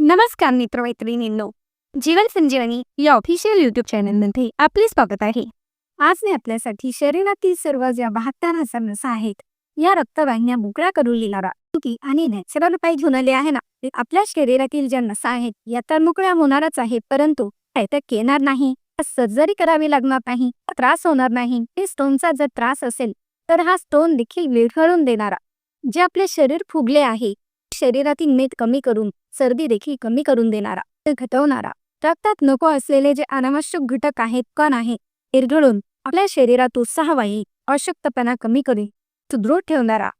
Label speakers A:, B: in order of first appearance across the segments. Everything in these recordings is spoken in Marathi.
A: नमस्कार मित्रमैत्रिणींनो जीवन संजीवनी या ऑफिशियल युट्यूब चॅनलमध्ये आपले स्वागत आहे आज मी आपल्यासाठी शरीरातील सर्व ज्या बहात्तर हजार नसा आहेत या रक्तवाहिन्या मोकळ्या करून लिहिणारा की आणि नॅचरल उपाय घेऊन आले आहे ना ते आपल्या शरीरातील ज्या नसा आहेत या तर मोकळ्या होणारच आहे परंतु येणार नाही सर्जरी करावी लागणार नाही त्रास होणार नाही हे स्टोनचा जर त्रास असेल तर हा स्टोन देखील विरघळून देणारा. जे आपले शरीर फुगले आहे शरीरातील मेद कमी करून सर्दी देखील कमी करून देणारा ते घटवणारा. रक्तात नको असलेले जे अनावश्यक घटक आहेत कण आहे विरघळून आपल्या शरीरात उत्साहवायी अशक्तपणा कमी करून सुदृढ ठेवणारा.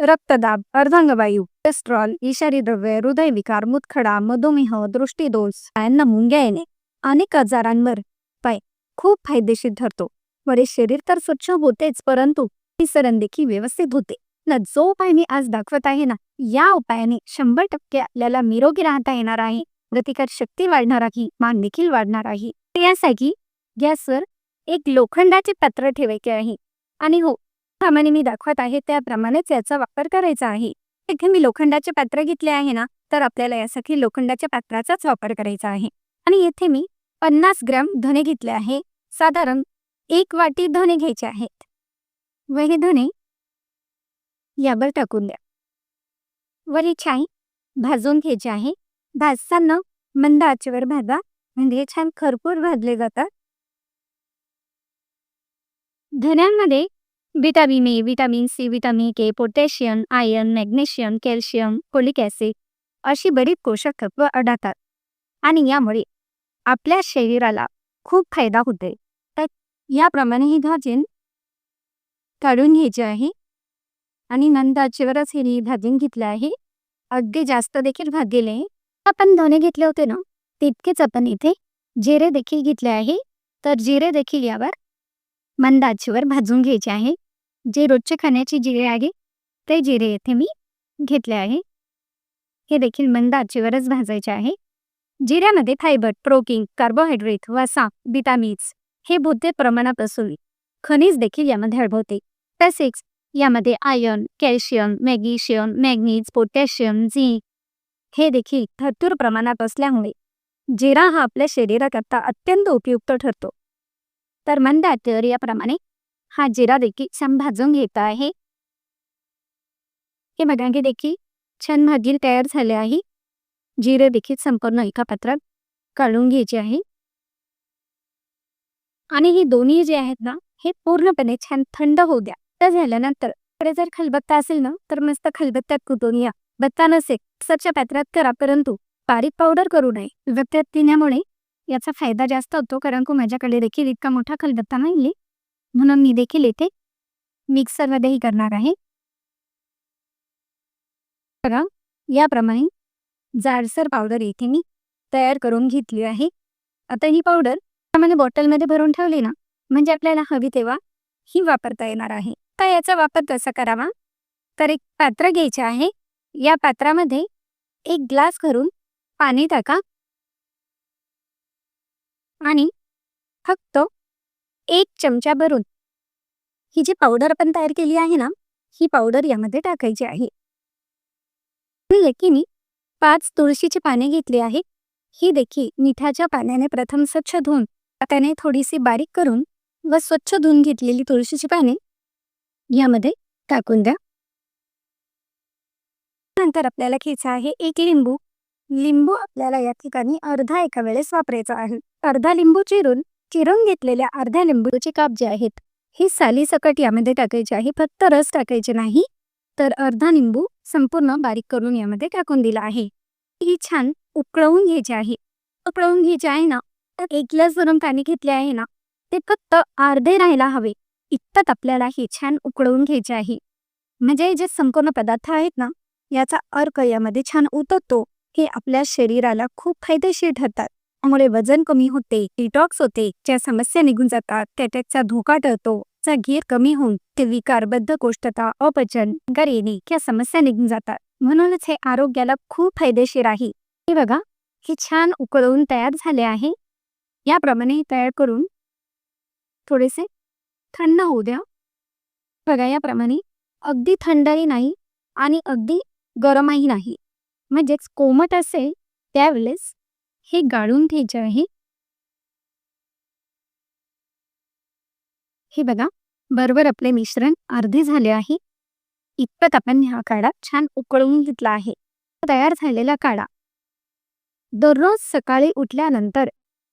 A: रक्तदाब अर्धांगवायू कोलेस्ट्रॉल इशारी द्रव्य हृदयविकार मुतखडा मधुमेह दृष्टीदोष यांना मुंग्या येणे अनेक आजारांवर पाय खूप फायदेशीर ठरतो. बरे शरीर तर स्वच्छ होतेच परंतु विसरण देखील व्यवस्थित होते. ना जो उपाय मी आज दाखवत आहे ना या उपायाने शंभर टक्के आपल्याला निरोगी राहता येणार आहे प्रतिकार शक्ती वाढणार आहे मान देखील वाढणार आहे. यासाठी गॅसवर एक लोखंडाचे पात्र ठेवायचे आहे. आणि हो प्रमाणे मी दाखवत आहे त्याप्रमाणेच याचा वापर करायचा आहे. इथे मी लोखंडाचे पात्र घेतले आहे ना तर आपल्याला यासाठी लोखंडाच्या पात्राचाच वापर करायचा आहे. आणि येथे मी पन्नास ग्रॅम धने घेतले आहे. साधारण एक वाटी धने घ्यायचे आहेत. व हे धने यावर टाकून द्या। वर ही छान भाजून घ्यायचे आहे. भाजताना मंद आचेवर भाजा म्हणजे हे छान खरपूर भाजले जातात. धन्यांमध्ये vitamin A vitamin C vitamin K potassium iron magnesium calcium folic acid अशी बरीच पोषक तत्व आढळतात. आणि यामुळे आपल्या शरीराला खूप फायदा होते तर याप्रमाणे ही भाजून काढून घ्यायचे आहे. आणि नंदाचेवरच हे भाजून घेतलं आहे. अगदी जास्त देखील भाजलेले आपण धने घेतले होते ना? तितकेच आपण इथे जिरे देखील घेतले आहे. तर जिरे देखील यावर मंद आचीवर भाजून घ्यायचे आहे. जे रोजचे खाण्याची जिरे आहे ते जिरे येथे मी घेतले आहे. हे देखील मंद आचीवरच भाजायचे आहे. जिऱ्यामध्ये फायबर प्रोटीन कार्बोहायड्रेट वसा विटामिन्स हे भौतिक प्रमाणात असून खनिज देखील यामध्ये आढळते. तसेच यामध्ये iron calcium magnesium manganese potassium zinc हे देखील भरपूर प्रमाणात असल्यामुळे जिरा हा आपल्या शरीराकरता अत्यंत उपयुक्त ठरतो. तर मंद याप्रमाणे हा जिरा देखील छान भाजून घेत आहे. हे मगांगे देखील छान भाजी तयार झाले आहे. जिरे देखील संपूर्ण एका पात्रात काढून घ्यायचे आहे. आणि हे दोन्ही जे आहेत ना हे पूर्णपणे छान थंड होऊ द्या. तर झाल्यानंतर इकडे जर खलबत्ता असेल ना तर मस्त खलबत्त्यात कुटून या. बत्ता नसेल स्वच्छ पात्रात करा परंतु बारीक पावडर करू नये. खलबत्त्यात पिण्यामुळे याचा फायदा जास्त होतो कारण की माझ्याकडे देखील इतका मोठा खलबत्ता नाही म्हणून मी देखील येथे मिक्सरमध्येही करणार आहे. बघा याप्रमाणे जाडसर पावडर इथे मी तयार करून घेतली आहे. आता ही पावडर प्रमाणे बॉटलमध्ये भरून ठेवली ना म्हणजे आपल्याला हवी तेव्हा ही वापरता येणार आहे. तर याचा वापर कसा करावा? तर एक पात्र घ्यायचे आहे. या पात्रामध्ये एक ग्लास भरून पाणी टाका. आणि फक्त एक चमचा भरून ही जी पावडर आपण तयार केली आहे ना ही पावडर यामध्ये टाकायची आहे. मी पाच तुळशीची पाने घेतली आहे ही देखील मिठाच्या पाण्याने प्रथम स्वच्छ धुवून त्याने थोडीशी बारीक करून व स्वच्छ धुवून घेतलेली तुळशीची पाने. यामध्ये टाकून द्या. नंतर आपल्याला घ्यायचं आहे एक लिंबू. लिंबू आपल्याला या ठिकाणी अर्धा एका वेळेस वापरायचा आहे. अर्धा लिंबू चिरून चिरून घेतलेल्या अर्ध्या लिंबूचे काप जे आहेत हे साली सकट यामध्ये टाकायचे आहे. फक्त रस टाकायचे नाही तर अर्धा लिंबू संपूर्ण बारीक करून यामध्ये टाकून दिला आहे. ही छान उकळवून घ्यायची आहे. उकळवून घ्यायची आहे ना तर एक ग्लास गरम पाणी घेतले आहे ना ते फक्त अर्धे राहायला हवे. इतपत आपल्याला हे छान उकळवून घ्यायचे आहे. म्हणजे जे संपूर्ण पदार्थ आहेत ना याचा अर्क यामध्ये छान उतरतो. हे आपल्या शरीराला खूप फायदेशीर ठरतात. त्यामुळे वजन कमी होते डिटॉक्स होते ज्या समस्या निघून जातात त्याचा धोका टळतो चा घेर कमी होऊन ते विकारबद्ध कोष्ठता अपचन गर येणे या समस्या निघून जातात. म्हणूनच हे आरोग्याला खूप फायदेशीर आहे. हे बघा हे छान उकळवून तयार झाले आहे. याप्रमाणे तयार करून थोडेसे थंड होऊ द्या. बघा याप्रमाणे अगदी थंडही नाही आणि अगदी गरमही नाही. म्हणजेच कोमट असेल त्यावेळेस हे गाळून घ्यायचे आहे. हे बघा बरोबर आपले मिश्रण अर्धे झाले आहे. इतपत आपण हा काढा छान उकळून घेतला आहे. तयार झालेला काढा. दररोज सकाळी उठल्यानंतर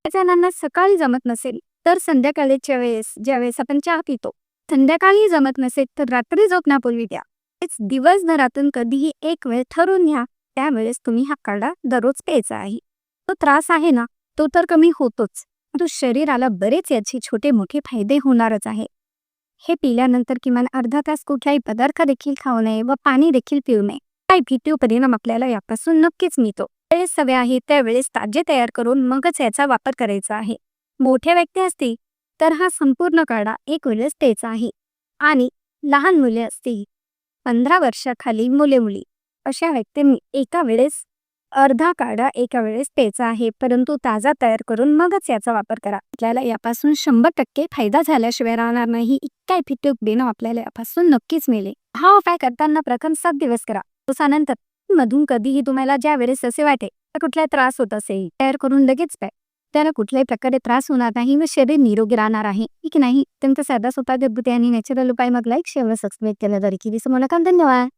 A: जणांना सकाळी जमत नसेल. तर संध्याकाळीच्या वेळेस ज्यावेळेस आपण चहा पितो संध्याकाळी जमत नसेल तर रात्री झोपण्यापूर्वी द्या. तेच दिवसभरातून कधीही एक वेळ ठरवून घ्या त्यावेळेस तुम्ही हा काढा दररोज प्यायचा आहे. तो त्रास आहे ना तो तर कमी होतोच. तो शरीराला बरेच याचे छोटे मोठे फायदे होणारच आहे. हे पिल्यानंतर किमान अर्धा तास कुठलाही पदार्थ देखील खाऊ नये व पाणी देखील पिऊ नये. काही भीतीव परिणाम आपल्याला यापासून नक्कीच मिळतो. वेळेस सवय आहे त्यावेळेस ताजे तयार करून मगच याचा वापर करायचा आहे. मोठ्या व्यक्ती असतील तर हा संपूर्ण काढा एक वेळेस प्यायचा आहे. आणि लहान मुले असतील पंधरा वर्षाखाली मुले मुली अशा व्यक्तींनी एका वेळेस अर्धा काढा एका वेळेस प्यायचा आहे. परंतु ताजा तयार करून मगच याचा वापर करा. आपल्याला यापासून शंभर टक्के फायदा झाल्याशिवाय राहणार नाही. इतका इफेक्टिव्ह बेनो आपल्याला यापासून नक्कीच मिळेल. हा उपाय करताना प्रथम सात दिवस करा. दिवसानंतर मधून कधीही तुम्हाला ज्या वेळेस असे वाटेल तर कुठला त्रास होत असेल तयार करून लगेच प्या. त्याला कुठल्याही प्रकारे त्रास होणार नाही व शरीर निरोगी राहणार आहे. की नाही? अत्यंत साधा सोपा घरगुती आणि नॅचरल उपाय मग लाईक शेअर व सबस्क्राईब केला तरी की धन्यवाद.